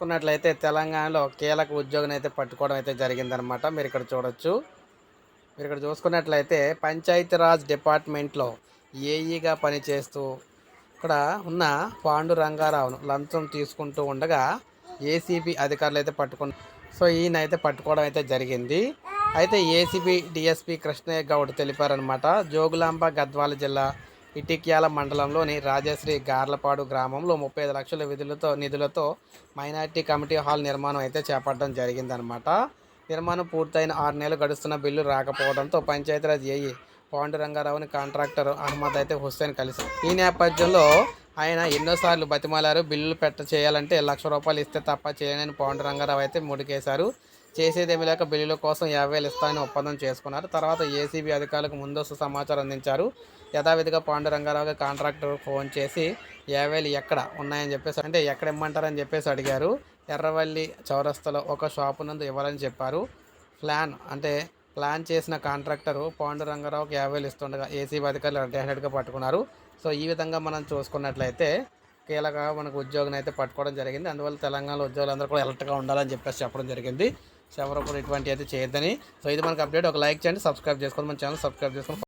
చూసుకున్నట్లయితే తెలంగాణలో కీలక ఉద్యోగిని అయితే పట్టుకోవడం అయితే జరిగిందనమాట మీరు ఇక్కడ చూడొచ్చు. మీరు ఇక్కడ చూసుకున్నట్లయితే పంచాయతీరాజ్ డిపార్ట్మెంట్లో ఏఈగా పనిచేస్తూ ఇక్కడ ఉన్న పాండు రంగారావును లంచం తీసుకుంటూ ఉండగా ఏసీబీ అధికారులు అయితే పట్టుకున్న సో ఈయన అయితే పట్టుకోవడం అయితే జరిగింది. అయితే ఏసీబీ డిఎస్పీ కృష్ణయ్య గౌడ్ తెలిపారనమాట జోగులాంబ గద్వాల జిల్లా ఇటిక్యాల మండలంలోని రాజశ్రీ గార్లపాడు గ్రామంలో ముప్పై ఐదు లక్షల విధులతో నిధులతో మైనార్టీ కమిటీ హాల్ నిర్మాణం అయితే చేపట్టడం జరిగిందనమాట నిర్మాణం పూర్తయిన ఆరు నెలలు గడుస్తున్న బిల్లు రాకపోవడంతో పంచాయతీరాజ్ ఏఈ పాండురంగారావుని కాంట్రాక్టర్ అహ్మద్ అయితే హుస్సేన్ కలిసి ఈ నేపథ్యంలో ఆయన ఎన్నోసార్లు బతిమాలారు బిల్లులు పెట్ట చేయాలంటే లక్ష రూపాయలు ఇస్తే తప్ప చేయనని పాండురంగారావు అయితే ముడికేశారు చేసేదేమీ లేక బిల్లుల కోసం యాభై వేలు ఇస్తానని ఒప్పందం చేసుకున్నారు. తర్వాత ఏసీబీ అధికారులకు ముందస్తు సమాచారం అందించారు. యథావిధిగా పాండురంగారావుకి కాంట్రాక్టర్ ఫోన్ చేసి యాభైలు ఎక్కడ ఉన్నాయని చెప్పేసి అంటే ఎక్కడ ఇమ్మంటారని చెప్పేసి అడిగారు. ఎర్రవల్లి చౌరస్తలో ఒక షాపు నందు ఇవ్వాలని చెప్పారు. ప్లాన్ అంటే ప్లాన్ చేసిన కాంట్రాక్టరు పాండురంగారావుకి యాభై వేలు ఇస్తుండగా ఏసీబీ అధికారులు రెడ్ హండ్రెడ్గా పట్టుకున్నారు. సో ఈ విధంగా మనం చూసుకున్నట్లయితే కీలక మనకు ఉద్యోగం అయితే పట్టుకోవడం జరిగింది. అందువల్ల తెలంగాణలో ఉద్యోగులందరూ కూడా ఎలర్ట్గా ఉండాలని చెప్పేసి చెప్పడం జరిగింది. సో ఎవరు కూడా ఇటువంటి అయితే చేయొద్దని. సో ఇది మనకు అప్డేట్. ఒక లైక్ చేయండి సబ్స్క్రైబ్ చేసుకోండి మన ఛానల్ సబ్స్క్రైబ్ చేసుకొని